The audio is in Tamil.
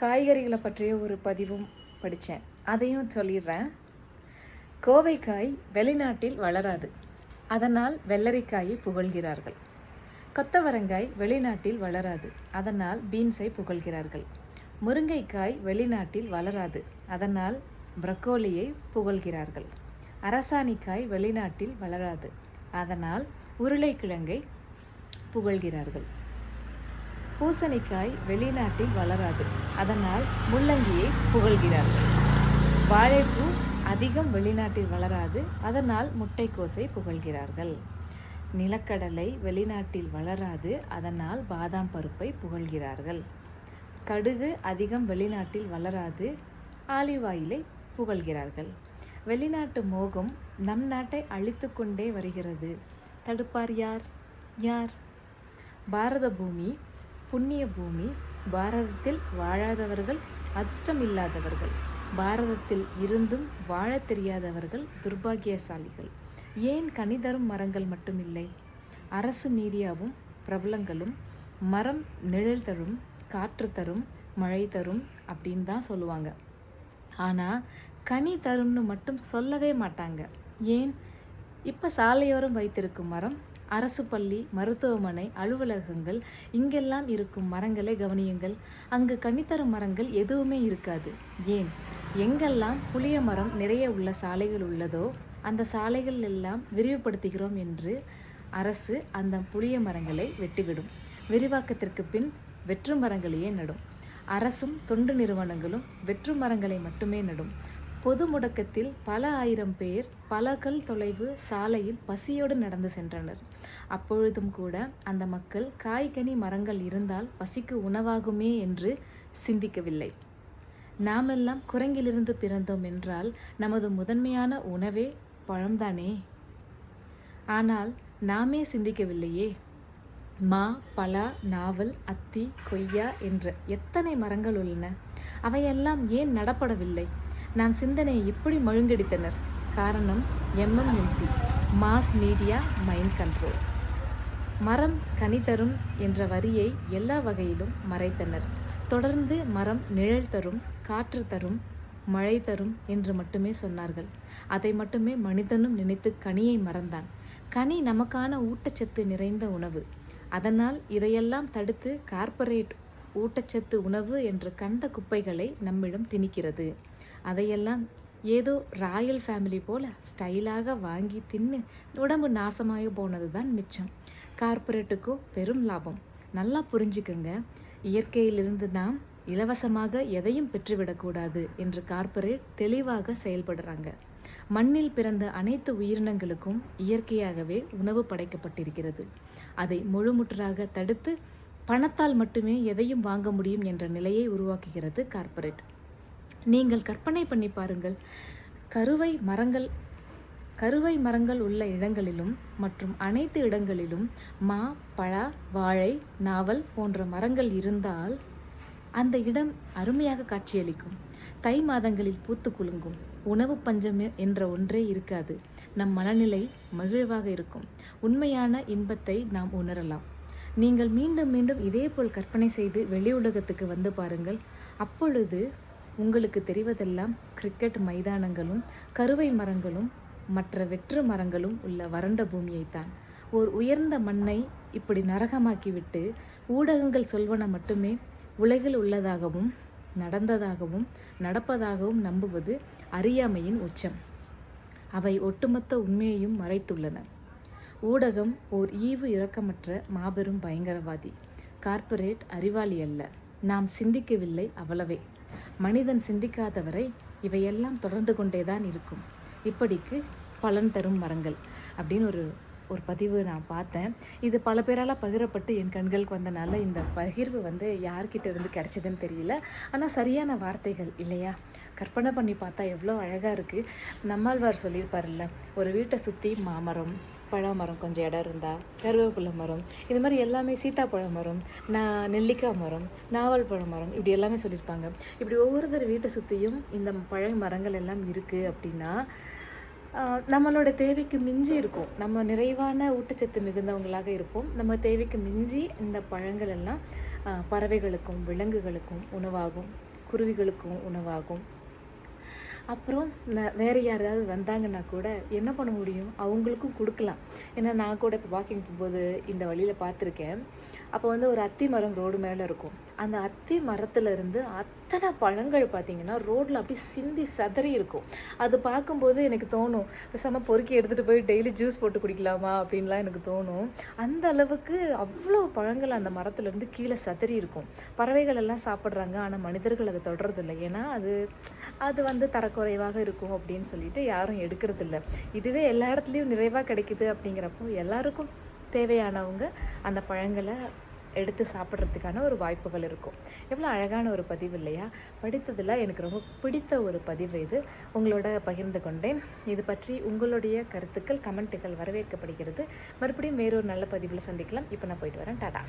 காய்கறிகளை பற்றிய ஒரு பதிவும் படித்தேன். அதையும் சொல்லிடுறேன். கோவைக்காய் வெளிநாட்டில் வளராது. அதனால் வெள்ளரிக்காயை புகழ்கிறார்கள். கொத்தவரங்காய் வெளிநாட்டில் வளராது. அதனால் பீன்ஸை புகழ்கிறார்கள். முருங்கைக்காய் வெளிநாட்டில் வளராது. அதனால் பிரக்கோலியை புகழ்கிறார்கள். அரசாணிக்காய் வெளிநாட்டில் வளராது. அதனால் உருளைக்கிழங்கை புகழ்கிறார்கள். பூசணிக்காய் வெளிநாட்டில் வளராது. அதனால் முள்ளங்கியை புகழ்கிறார்கள். வாழைப்பூ அதிகம் வெளிநாட்டில் வளராது. அதனால் முட்டைக்கோசை புகழ்கிறார்கள். நிலக்கடலை வெளிநாட்டில் வளராது. அதனால் பாதாம் பருப்பை புகழ்கிறார்கள். கடுகு அதிகம் வெளிநாட்டில் வளராது. ஆலிவ் ஆயிலை புகழ்கிறார்கள். வெளிநாட்டு மோகம் நம் நாட்டை அழித்து கொண்டே வருகிறது. தடுப்பார் யார்? யார்? பாரத பூமி புண்ணிய பூமி பாரதத்தில் வாழாதவர்கள் அதிர்ஷ்டம் இல்லாதவர்கள் பாரதத்தில் இருந்தும் வாழத் தெரியாதவர்கள் துர்பாக்கியசாலிகள் ஏன் கனி தரும் மரங்கள் மட்டுமில்லை? அரசு மீடியாவும் பிரபலங்களும் மரம் நிழல் தரும் காற்று தரும் மழை தரும் அப்படின்னு தான் சொல்லுவாங்க. ஆனால் கனி தரும்னு மட்டும் சொல்லவே மாட்டாங்க. ஏன்? இப்போ சாலையோரம் வைத்திருக்கும் மரம் அரசு பள்ளி மருத்துவமனை அலுவலகங்கள் இங்கெல்லாம் இருக்கும் மரங்களை கவனியுங்கள். அங்கு கனித்தரும் மரங்கள் எதுவுமே இருக்காது. ஏன்? எங்கெல்லாம் புளிய மரம் நிறைய உள்ள சாலைகள் உள்ளதோ அந்த சாலைகள் எல்லாம் விரிவுபடுத்துகிறோம் என்று அரசு அந்த புளிய மரங்களை வெட்டிவிடும். விரிவாக்கத்திற்கு பின் வெற்று மரங்களையே நடும். அரசும் தொண்டு நிறுவனங்களும் வெற்று மரங்களை மட்டுமே நடும். பொது முடக்கத்தில் பல ஆயிரம் பேர் பல கல் தொலைவு சாலையில் பசியோடு நடந்து சென்றனர். அப்பொழுதும் கூட அந்த மக்கள் காய்கனி மரங்கள் இருந்தால் பசிக்கு உணவாகுமே என்று சிந்திக்கவில்லை. நாமெல்லாம் குரங்கிலிருந்து பிறந்தோம் என்றால் நமது முதன்மையான உணவே பழம்தானே? ஆனால் நாமே சிந்திக்கவில்லையே. மா பலா நாவல் அத்தி கொய்யா என்ற எத்தனை மரங்கள் உள்ளன? அவையெல்லாம் ஏன் நடப்படவில்லை? நாம் சிந்தனையை இப்படி மழுங்கடித்தனர். காரணம் MMMC mass media mind control. மரம் கனி தரும் என்ற வரியை எல்லா வகையிலும் மறைத்தனர். தொடர்ந்து மரம் நிழல் தரும் காற்று தரும் மழை தரும் என்று மட்டுமே சொன்னார்கள். அதை மட்டுமே மனிதனும் நினைத்து கனியை மறந்தான். கனி நமக்கான ஊட்டச்சத்து நிறைந்த உணவு. அதனால் இதையெல்லாம் தடுத்து கார்ப்பரேட் ஊட்டச்சத்து உணவு என்று கண்ட குப்பைகளை நம்மிடம் திணிக்கிறது. அதையெல்லாம் ஏதோ ராயல் ஃபேமிலி போல ஸ்டைலாக வாங்கி தின்னு உடம்பு நாசமாக போனது தான் மிச்சம். கார்ப்பரேட்டுக்கோ பெரும் லாபம். நல்லா புரிஞ்சுக்கங்க. இயற்கையிலிருந்து நாம் இலவசமாக எதையும் பெற்றுவிடக்கூடாது என்று கார்ப்பரேட் தெளிவாக செயல்படுறாங்க. மண்ணில் பிறந்த அனைத்து உயிரினங்களுக்கும் இயற்கையாகவே உணவு படைக்கப்பட்டிருக்கிறது. அதை முழுமுற்றாக தடுத்து பணத்தால் மட்டுமே எதையும் வாங்க முடியும் என்ற நிலையை உருவாக்குகிறது கார்ப்பரேட். நீங்கள் கற்பனை பண்ணி பாருங்கள். கருவை மரங்கள் கருவை மரங்கள் உள்ள இடங்களிலும் மற்றும் அனைத்து இடங்களிலும் மா பழா வாழை நாவல் போன்ற மரங்கள் இருந்தால் அந்த இடம் அருமையாக காட்சியளிக்கும். தை மாதங்களில் பூத்து குலுங்கும். உணவு பஞ்சம் என்ற ஒன்றே இருக்காது. நம் மனநிலை மகிழ்வாக இருக்கும். உண்மையான இன்பத்தை நாம் உணரலாம். நீங்கள் மீண்டும் மீண்டும் இதேபோல் கற்பனை செய்து வெளி உலகத்துக்கு வந்து பாருங்கள். அப்பொழுது உங்களுக்கு தெரிவதெல்லாம் கிரிக்கெட் மைதானங்களும் கருவை மரங்களும் மற்ற வெற்று மரங்களும் உள்ள வறண்ட பூமியைத்தான். ஓர் உயர்ந்த மண்ணை இப்படி நரகமாக்கிவிட்டு ஊடகங்கள் சொல்வன மட்டுமே உலகில் உள்ளதாகவும் நடந்ததாகவும் நடப்பதாகவும் நம்புவது அறியாமையின் உச்சம். அவை ஒட்டுமொத்த உண்மையையும் மறைத்துள்ளன. ஊடகம் ஓர் ஈவு இரக்கமற்ற மாபெரும் பயங்கரவாதி. கார்ப்பரேட் அறிவாளி அல்ல. நாம் சிந்திக்கவில்லை அவ்வளவே. மனிதன் சிந்திக்காதவரை இவையெல்லாம் தொடர்ந்து கொண்டேதான் இருக்கும். இப்படிக்கு பலன் தரும் மரங்கள் அப்படின்னு ஒரு ஒரு பதிவு நான் பார்த்தேன். இது பல பேரால் பகிரப்பட்டு என் கண்களுக்கு வந்தனால இந்த பகிர்வு வந்து யார்கிட்ட இருந்து கிடைச்சதுன்னு தெரியல. ஆனால் சரியான வார்த்தைகள் இல்லையா? கற்பனை பண்ணி பார்த்தா எவ்வளோ அழகாக இருக்குது நம்மாழ்வார் சொல்லியிருப்பார்ல ஒரு வீட்டை சுற்றி மாமரம் பழமரம் கொஞ்சம் இடம் இருந்தால் கருவேப்பிலை மரம் இது மாதிரி எல்லாமே சீத்தாப்பழ மரம் நான் நெல்லிக்காய் மரம் நாவல் பழ மரம் இப்படி எல்லாமே சொல்லியிருப்பாங்க. இப்படி ஒவ்வொருத்தர் வீட்டை சுற்றியும் இந்த பழ மரங்கள் எல்லாம் இருக்குது அப்படின்னா நம்மளோட தேவைக்கு மிஞ்சி இருக்கும். நம்ம நிறைவான ஊட்டச்சத்து மிகுந்தவங்களாக இருப்போம். நம்ம தேவைக்கு மிஞ்சி இந்த பழங்கள் எல்லாம் பறவைகளுக்கும் விலங்குகளுக்கும் உணவாகும். குருவிகளுக்கும் உணவாகும். அப்புறம் வேறு யாராவது வந்தாங்கன்னா கூட என்ன பண்ண முடியும்? அவங்களுக்கும் கொடுக்கலாம். ஏன்னா நான் கூட இப்போ வாக்கிங் போகும்போது இந்த வழியில் பார்த்துருக்கேன். அப்போ வந்து ஒரு அத்தி மரம் ரோடு மேலே இருக்கும். அந்த அத்தி மரத்துலேருந்து அத்தனை பழங்கள் பார்த்திங்கன்னா ரோட்டில் அப்படியே சிந்தி சதறி இருக்கும். அது பார்க்கும்போது எனக்கு தோணும் பேசாமல் பொறுக்கி எடுத்துகிட்டு போய் டெய்லி ஜூஸ் போட்டு குடிக்கலாமா அப்படின்லாம் எனக்கு தோணும். அந்த அளவுக்கு அவ்வளோ பழங்கள் அந்த மரத்துலேருந்து கீழே சதறி இருக்கும். பறவைகள் எல்லாம் சாப்பிட்றாங்க. ஆனால் மனிதர்கள் அதை தொடரதில்லை ஏன்னா அது அது வந்து குறைவாக இருக்கும் அப்படின்னு சொல்லிட்டு யாரும் எடுக்கிறதில்ல. இதுவே எல்லா இடத்துலையும் நிறைவாக கிடைக்குது அப்படிங்கிறப்போ எல்லாருக்கும் தேவையானவங்க அந்த பழங்களை எடுத்து சாப்பிட்றதுக்கான ஒரு வாய்ப்புகள் இருக்கும். எவ்வளோ அழகான ஒரு பதிவு இல்லையா? படித்ததில் எனக்கு ரொம்ப பிடித்த ஒரு பதிவு இது. உங்களோட பகிர்ந்து கொண்டேன். இது பற்றி உங்களுடைய கருத்துக்கள் கமெண்ட்டுகள் வரவேற்கப்படுகிறது. மறுபடியும் வேறொரு நல்ல பதிவில் சந்திக்கலாம். இப்போ நான் போயிட்டு வரேன். டாடா.